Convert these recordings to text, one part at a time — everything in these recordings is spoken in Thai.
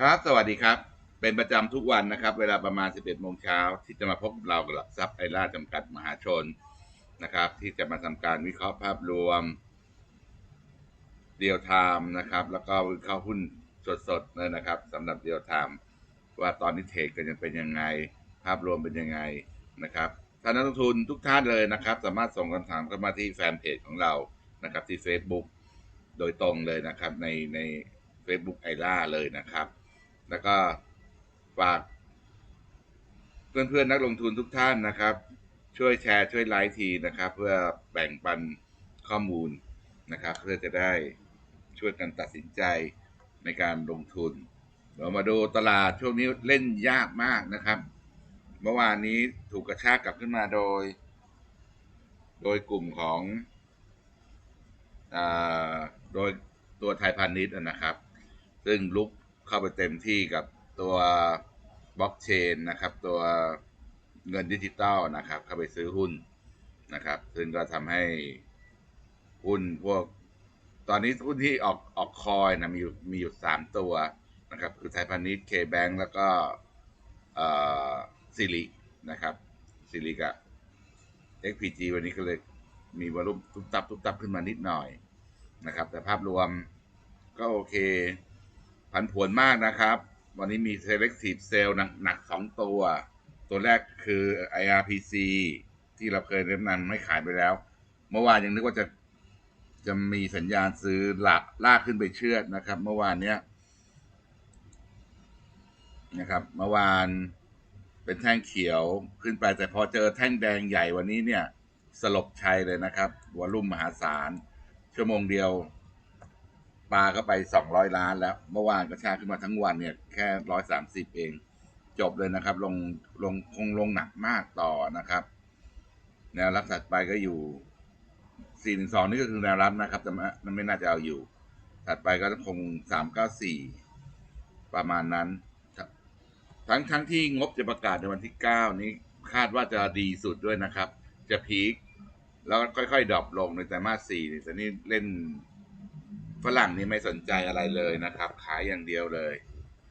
ครับ สวัสดีครับ เป็นประจำทุกวันนะครับ เวลาประมาณ 11โมงเช้าที่จะมาพบเรากับหลักทรัพย์ไอร่าจำกัดมหาชนนะครับ ที่จะมาทำการวิเคราะห์ภาพรวมเดียวไทม์นะครับ แล้วก็วิเคราะห์หุ้นสดๆเลยนะครับสำหรับเดียวไทม์ว่าตอนนี้เทรดกันยังเป็นยังไง ภาพรวมเป็นยังไงนะครับท่านนักลงทุนทุกท่านเลยนะครับ สามารถส่งคำถามเข้ามาที่แฟนเพจของเรานะครับที่ Facebook โดยตรงเลยนะครับในใน Facebook ไอร่าเลยนะครับ แล้วก็ฝาก เพื่อนๆนักลงทุนทุกท่านนะครับ ช่วยแชร์ช่วยไลค์ทีนะครับ เพื่อแบ่งปันข้อมูลนะครับ เพื่อจะได้ช่วยกันตัดสินใจในการลงทุน เรามาดูตลาดช่วงนี้เล่นยากมากนะครับ เมื่อวานนี้ถูกกระชากกลับขึ้นมาโดย โดยกลุ่มของอาโดยตัวไทยพาณิชย์นะครับ ซึ่งลุก เข้าไปเต็มที่กับตัวบล็อกเชนนะครับ ตัวเงินดิจิตอลนะครับ เข้าไปซื้อหุ้นนะครับ ซึ่งก็ทำให้หุ้นพวก ตอนนี้หุ้นที่ออกออกคอยนะมีอยู่มีอยู่สามตัวนะครับ คือไทยพาณิชย์เคแบงแล้วก็ซิลินะครับซิลิกับ XPG วันนี้ก็เลยมีวอลุ่มทุบตับทุบตับขึ้นมานิดหน่อยนะครับ แต่ภาพรวมก็โอเค ผันผวนมากนะครับ วันนี้มี selective sale หนักสองตัว ตัวแรกคือ IRPC ที่เราเคยแนะนำไม่ขายไปแล้ว เมื่อวานยังนึกว่าจะจะมีสัญญาณซื้อหลักลากขึ้นไปเชือดนะครับ เมื่อวานเนี้ยนะครับ เมื่อวานเป็นแท่งเขียวขึ้นไป แต่พอเจอแท่งแดงใหญ่วันนี้เนี่ย สลบชัยเลยนะครับวอลุ่มมหาศาล ชั่วโมงเดียว ปลาก็ไปสองร้อยล้านแล้ว เมื่อวานกระชากขึ้นมาทั้งวันเนี่ย แค่ร้อยสามสิบเอง จบเลยนะครับ ลงลงคงลงหนักมากต่อนะครับ แนวรับถัดไปก็อยู่สี่หนึ่งสองนี่ก็คือแนวรับนะครับ แต่มันไม่น่าจะเอาอยู่ ถัดไปก็คงสามเก้าสี่ประมาณนั้น ทั้งทั้งที่งบจะประกาศในวันที่เก้านี้คาดว่าจะดีสุดด้วยนะครับ จะพีคแล้วค่อยๆดรอปลงในไตรมาสสี่แต่นี่เล่น ฝรั่งนี่ไม่สนใจอะไรเลยนะครับ ขายอย่างเดียวเลย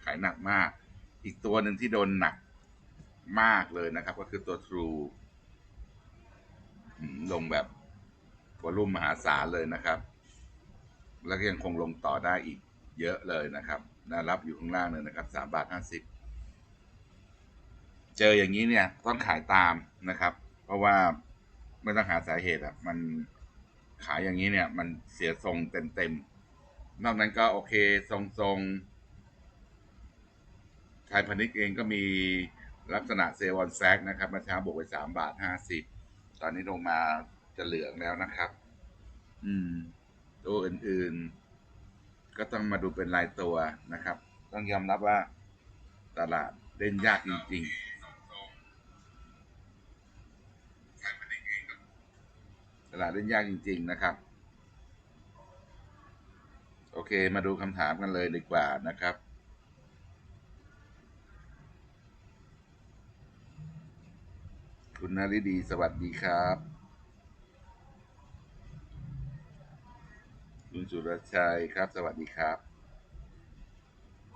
ขายหนักมาก อีกตัวหนึ่งที่โดนหนักมากเลยนะครับ ก็คือตัว True ลงแบบวอลุ่มมหาศาลเลยนะครับ แล้วก็ยังคงลงต่อได้อีกเยอะเลยนะครับน่ารับอยู่ข้างล่างเลยนะครับสามบาทห้าสิบเจออย่างนี้เนี่ยต้องขายตามนะครับ เพราะว่าไม่ต้องหาสาเหตุอะ มันขายอย่างนี้เนี่ย มันเสียทรงเต็มๆ นอกนั้นก็โอเคทรงๆไทยพาณิชย์เองก็มีลักษณะเซลล์แซกนะครับมาเช้าบวกไปสามบาทห้าสิบตอนนี้ลงมาจะเหลืองแล้วนะครับ อืม ตัวอื่นๆ ก็ต้องมาดูเป็นรายตัวนะครับ ต้องยอมรับว่าตลาดเล่นยากจริงๆตลาดเล่นยากจริง ๆ นะครับ โอเค มาดูคำถามกันเลยดีกว่านะครับ คุณนาริดี สวัสดีครับ คุณสุรชัยครับ สวัสดีครับ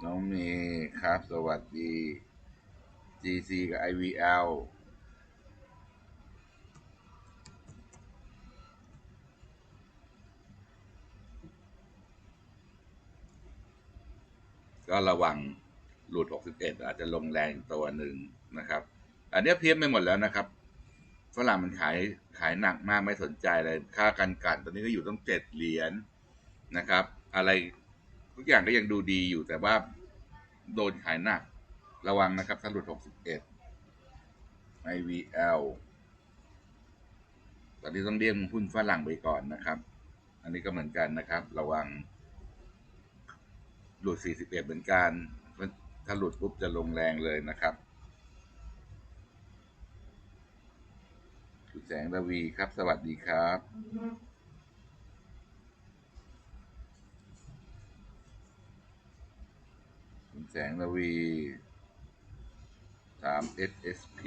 น้องเมย์ครับ สวัสดี GC กับ IVL ก็ระวังหลุด 61 อาจจะลงแรงตัวหนึ่งนะครับ อันนี้เพี้ยนไปหมดแล้วนะครับฝรั่งมันขายขายหนักมากไม่สนใจเลยค่ากันกันตอนนี้ก็อยู่ต้องเจ็ดเหรียญนะครับ อะไรทุกอย่างก็ยังดูดีอยู่แต่ว่าโดนขายหนัก ระวังนะครับถ้าหลุด 61 IVL ตอนนี้ต้องเรียกหุ้นฝรั่งไปก่อนนะครับ อันนี้ก็เหมือนกันนะครับ ระวัง หลุด 41 เหมือนกัน ถ้าหลุดปุ๊บจะลงแรงเลยนะครับคุณแสงระวีครับ สวัสดีครับ คุณแสงระวีถาม SSP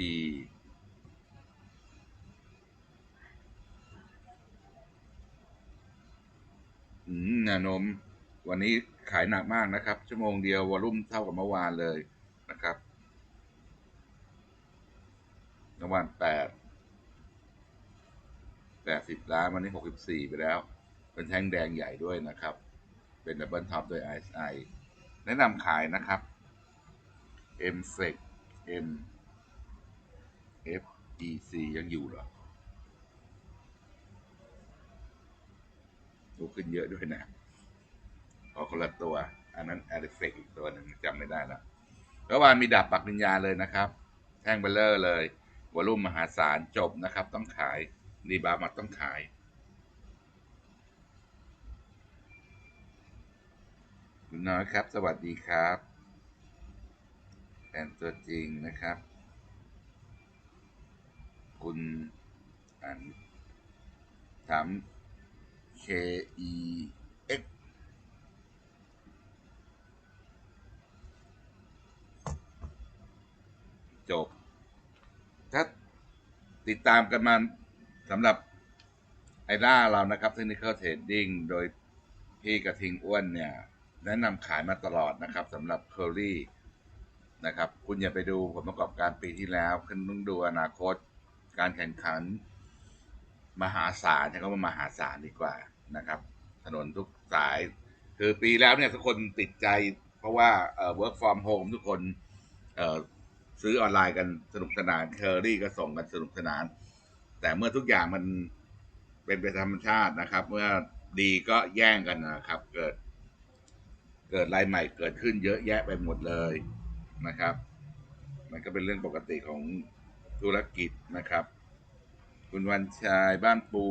อืมนวโน้ม วันนี้ขายหนักมากนะครับ ชั่วโมงเดียววอลุ่มเท่ากับเมื่อวานเลยนะครับเมื่อวานแปดแปดสิบล้านวันนี้หกสิบสี่ไปแล้ว เป็นแท่งแดงใหญ่ด้วยนะครับ เป็นดับเบิลท็อปโดย RSI แนะนำขายนะครับ M f e c M F E C ยังอยู่เหรอดูขึ้นเยอะด้วยนะ อคนละตัว อันนั้น a r i f e c อีกตัวหนึ่งจำไม่ได้แล้วแล้ววานมีดับปักวิญญาเลยนะครับ แท่งเบลเลอร์เลยวอลุ่มมหาศาลจบนะครับ ต้องขายรีบาวมาต้องขายคุณน้อยครับ สวัสดีครับแฟนตัวจริงนะครับ คุณอ่านถาม K E จบ ถ้าติดตามกันมาสำหรับไอล่าเรานะครับ Technical Trading โดยพี่กระทิงอ้วนเนี่ย แนะนำขายมาตลอดนะครับสำหรับ Curry นะครับ คุณอย่าไปดูผลประกอบการปีที่แล้วคุณต้องดูอนาคตการแข่งขัน มหาศาลใช้คำว่ามหาศาลดีกว่านะครับ ถนนทุกสาย คือปีแล้วเนี่ยทุกคนติดใจ เพราะว่าเอ่อ work from home ทุกคนเอ่อ ซื้อออนไลน์กันสนุกสนานเคอรี่ก็ส่งกันสนุกสนาน แต่เมื่อทุกอย่างมันเป็นไปตามธรรมชาตินะครับ เมื่อดีก็แย่งกันนะครับ เกิด เกิดรายใหม่เกิดขึ้นเยอะแยะไปหมดเลยนะครับ มันก็เป็นเรื่องปกติของธุรกิจนะครับ คุณวันชายบ้านปู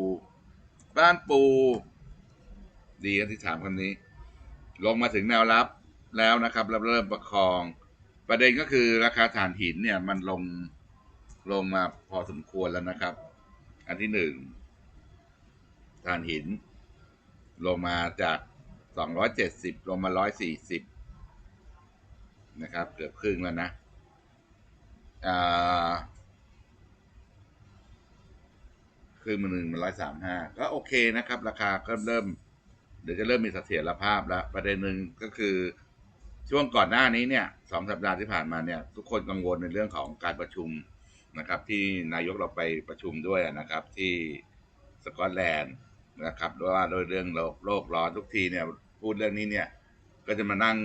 บ้านปู ดีกันที่ถามคำนี้ ลงมาถึงแนวรับแล้วนะครับแล้วเริ่มประคอง ประเด็นก็คือราคาถ่านหินเนี่ยมันลงลงมาพอสมควรแล้วนะครับ อันที่หนึ่งถ่านหิน ลงมาจากสองร้อยเจ็ดสิบลงมาร้อยสี่สิบนะครับ เกือบครึ่งแล้วนะอ่าคือมันหนึ่งมันร้อยสามห้าก็โอเคนะครับ ราคาก็เริ่ม เดี๋ยวจะเริ่มมีเสถียรภาพแล้ว ประเด็นหนึ่งก็คือ ช่วงก่อนหน้านี้เนี่ยสองสัปดาห์ที่ผ่านมาเนี่ยทุกคนกังวลในเรื่องของการประชุมนะครับ ที่นายกเราไปประชุมด้วยนะครับ ที่สกอตแลนด์นะครับว่าโดยเรื่องโลกโลกร้อนทุกทีเนี่ยพูดเรื่องนี้เนี่ย ก็จะมานั่ง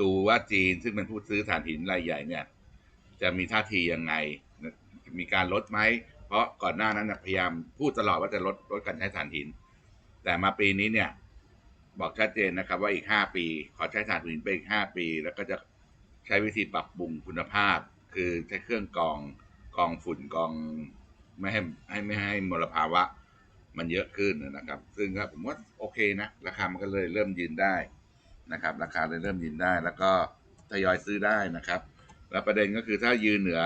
ดูว่าจีนซึ่งเป็นผู้ซื้อถ่านหินรายใหญ่เนี่ย จะมีท่าทียังไง มีการลดไหม เพราะก่อนหน้านั้นพยายามพูดตลอดว่าจะลดลดการใช้ถ่านหิน แต่มาปีนี้เนี่ย บอกชัดเจนนะครับว่าอีกห้าปี ขอใช้ถ่านหินไปอีกห้าปี แล้วก็จะใช้วิธีปรับปรุงคุณภาพ คือใช้เครื่องกรองกรองฝุ่นกรองไม่ให้ให้ไม่ให้มลภาวะ มันเยอะขึ้นนะครับ ซึ่งก็ผมว่าโอเคนะ ราคามันก็เลยเริ่มยืนได้นะครับ ราคาเลยเริ่มยืนได้ แล้วก็ทยอยซื้อได้นะครับ แล้วประเด็นก็คือถ้ายืนเหนือ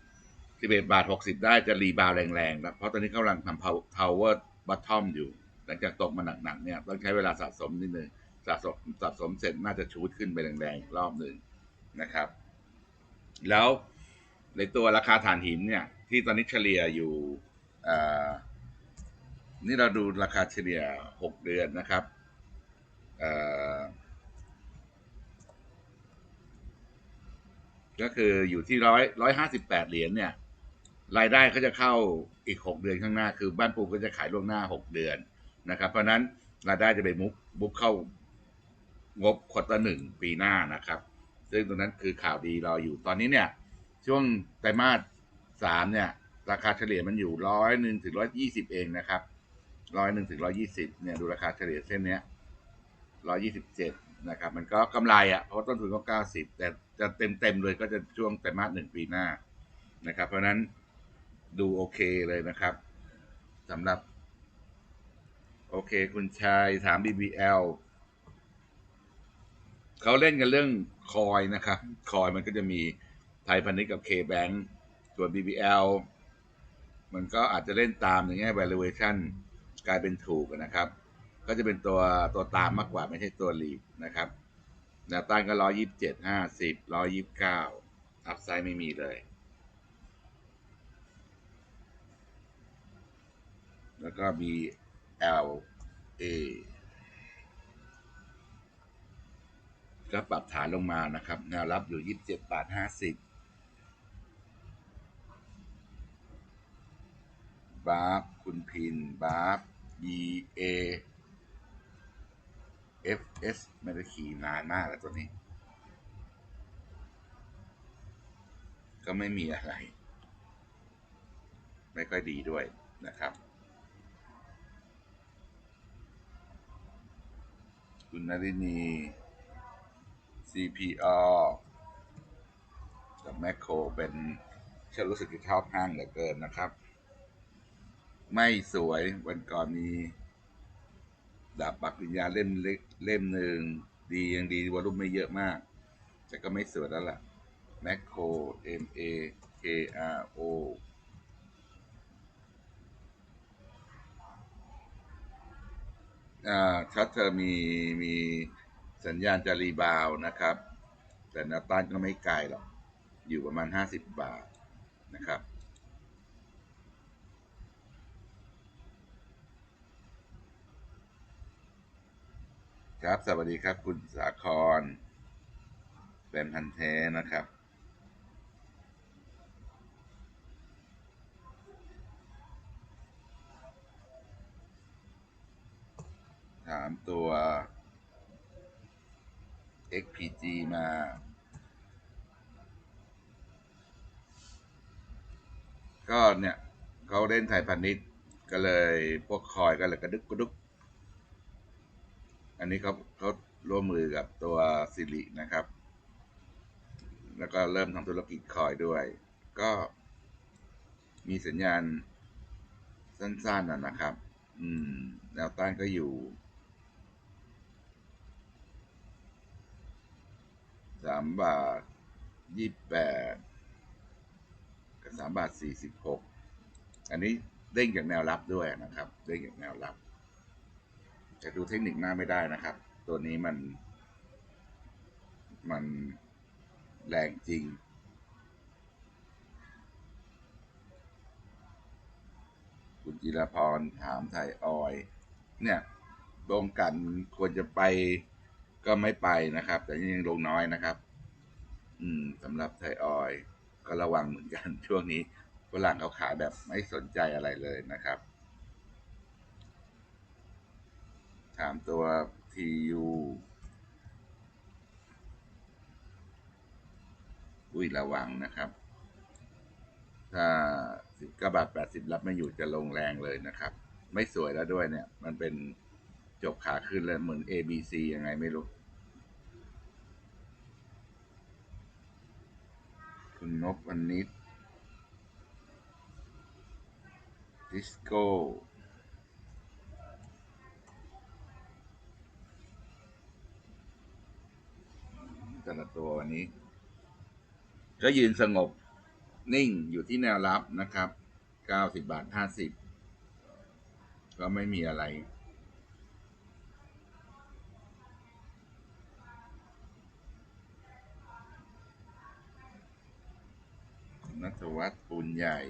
11 บาท 60 ได้จะรีบาวแรงๆนะเพราะตอนนี้เขากำลังทำ power bottom อยู่ ลังจากตกมาหนักๆเนี่ยต้องใช้เวลาสะสมนิดนึงสะสมสะสมเสร็จน่าจะชูดขึ้นไปแรงๆอีกรอบหนึ่งนะครับ แล้วในตัวราคาถ่านหินเนี่ย ที่ตอนนี้เฉลี่ยอยู่อ่านี่เราดูราคาเฉลี่ย 6 เดือนนะครับก็คืออยู่ที่ร้อยร้อยห้าสิบแปดเหรียญเนี่ย รายได้ก็จะเข้าอีกหกเดือนข้างหน้า คือบ้านปูก็จะขายล่วงหน้าหกเดือน นะครับ เพราะนั้นรายได้จะไปมุกบุกเข้างบควอเตอร์หนึ่งปีหน้านะครับ ซึ่งตรงนั้นคือข่าวดีรออยู่ตอนนี้เนี่ย ช่วงไตรมาสสามเนี่ย ราคาเฉลี่ยมันอยู่ร้อยหนึ่งถึงร้อยยี่สิบเองนะครับร้อยหนึ่งถึงร้อยี่สิบเนี่ยดูราคาเฉลี่ยเส้นเนี้ยร้อยี่สิบเจ็ดนะครับ มันก็กำไรอะ่ะเพราะต้นทุนก็เก้าสิบแต่จะเต็มเต็มเลยก็จะช่วงไตรมาสหนึ่งปีหน้านะครับ เพราะฉะนั้นดูโอเคเลยนะครับสำหรับ โอเค คุณชายถาม BBL เขาเล่นกันเรื่องคอยนะครับ คอยมันก็จะมีไทยพาณิชย์กับ K-Bank ส่วน BBL มันก็อาจจะเล่นตามในแง่ valuation กลายเป็นถูกนะครับ ก็จะเป็นตัวตัวตามมากกว่าไม่ใช่ตัวลีดนะครับแนวต้านก็ร้อยยี่สิบเจ็ดห้าสิบร้อยยี่สิบเก้าอัพไซด์ไม่มีเลย แล้วก็ B L A ก็ปรับฐานลงมานะครับ แนวรับอยู่ยี่สิบเจ็ดบาทห้าสิบบาร์คุณพินบาร์ E A F S ไม่ได้ขี่นานมากแล้วตัวนี้ ก็ไม่มีอะไร ไม่ค่อยดีด้วยนะครับ คุณนรินี CPO กับแมคโครเป็นฉันรู้สึกจะชอบห้างเหลือเกินนะครับ ไม่สวยวันก่อนมีดาบปักวิญญาเล่มเล็กเล่มหนึ่งดียังดีวอลุ่มไม่เยอะมาก แต่ก็ไม่สวยแล้วล่ะแมคโคร M A K R O ชัดเธอมีมีสัญญาณจะรีบาวนะครับ แต่นวต้านก็ไม่ไกลหรอก อยู่ประมาณ 50 บาทนะครับ ครับ สวัสดีครับคุณสาครเป็นพันธ์แท้นะครับามตัว XPG มา ก็เนี่ยเขาเล่นไทยพาณิชย์ก็เลยพวกคอยก็เลยกระดึกกระดุกอันนี้เขาเขาร่วมมือกับตัวสิรินะครับ แล้วก็เริ่มทำธุรกิจคอยด้วย ก็มีสัญญาณสั้นๆนะนะครับ อืมแนวต้านก็อยู่ สามบาทยี่แปดกับสามบาทสี่สิบหกอันนี้เด้งจากแนวรับด้วยนะครับ เด้งจากแนวรับจะดูเทคนิคหน้าไม่ได้นะครับ ตัวนี้มัน มันแรงจริงคุณจิรพรถามไทยออย เนี่ยลงกันควรจะไป ก็ไม่ไปนะครับ แต่ยังลงน้อยนะครับ อืมสำหรับไทยออยก็ระวังเหมือนกันช่วงนี้ฝรั่งเขาขายแบบไม่สนใจอะไรเลยนะครับ ถามตัว TU อุ้ยระวังนะครับ ถ้าสิบกบาทแปดสิบรับไม่อยู่จะลงแรงเลยนะครับ ไม่สวยแล้วด้วยเนี่ย มันเป็น จบขาขึ้นแล้วเหมือน A B C ยังไงไม่รู้ คุณนพวันนิดดิสโก้แต่ละตัววันนี้ ก็ยืนสงบนิ่งอยู่ที่แนวรับนะครับ 90 บาท 50 ก็ไม่มีอะไร นัทวัฒน์ปูนใหญ่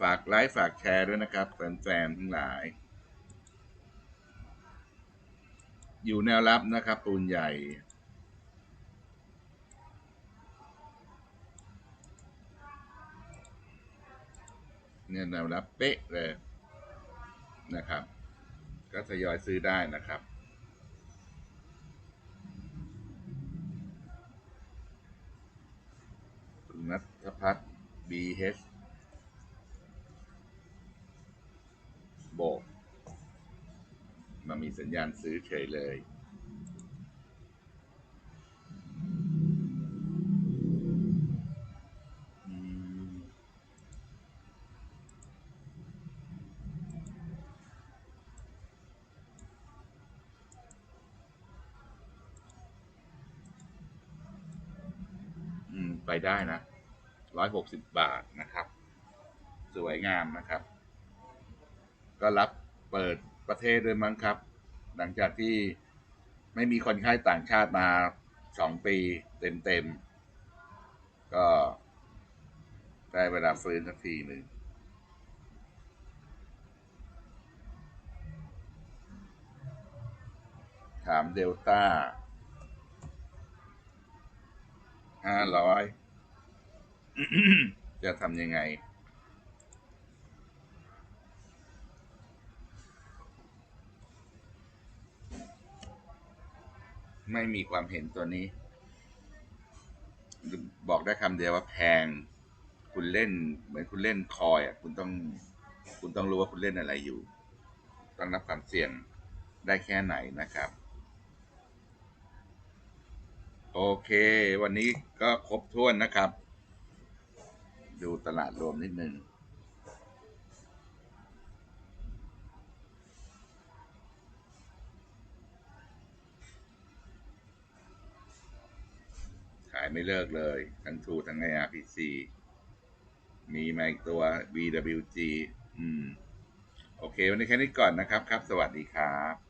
ฝากไลค์ฝากแชร์ด้วยนะครับแฟนๆทั้งหลาย อยู่แนวรับนะครับ ปูนใหญ่เนี่ยแนวรับเป๊ะเลยนะครับ ก็ทยอยซื้อได้นะครับ นัทพัฒน์ BH โบกมามีสัญญาณซื้อเฉยเลยอืมไปได้นะ ร้อยหกสิบบาทนะครับ สวยงามนะครับ ก็รับเปิดประเทศด้วยมั้งครับ หลังจากที่ไม่มีคนไข้ต่างชาติมาสองปีเต็มๆ ก็ได้เวลาฟื้นสักทีหนึ่งถามเดลต้าห้าร้อย จะทำยังไง ไม่มีความเห็นตัวนี้ บอกได้คำเดียวว่าแพง คุณเล่น เหมือนคุณเล่นคอยอะ คุณต้อง คุณต้องรู้ว่าคุณเล่นอะไรอยู่ ต้องรับความเสี่ยงได้แค่ไหนนะครับ โอเค วันนี้ก็ครบถ้วนนะครับ ดูตลาดรวมนิดนึงขายไม่เลิกเลย ทั้งทูทั้ง ARPC มีมาอีกตัว BWG อืม โอเค วันนี้แค่นี้ก่อนนะครับครับ สวัสดีครับ